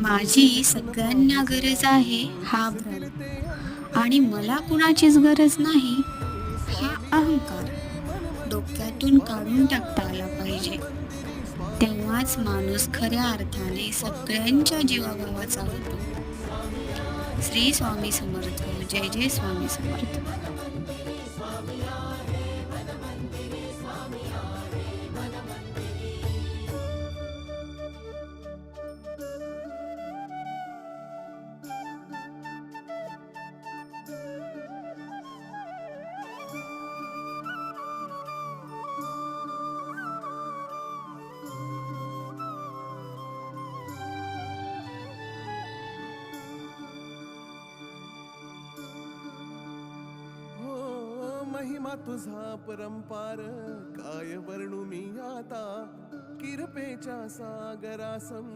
माझी सगळ्यांना गरज आहे हा भ्रम आणि मला कुणाचीच गरज नाही हा अहंकार डोक्यातून काढून टाकता आला पाहिजे. तेव्हाच माणूस खऱ्या अर्थाने सगळ्यांच्या जीवाभावाचा होतो. श्री स्वामी समर्थ. जय जय स्वामी समर्थ. महिमा तुझा परंपार काय वर्णू मी आता? किरपेच्या सागरासम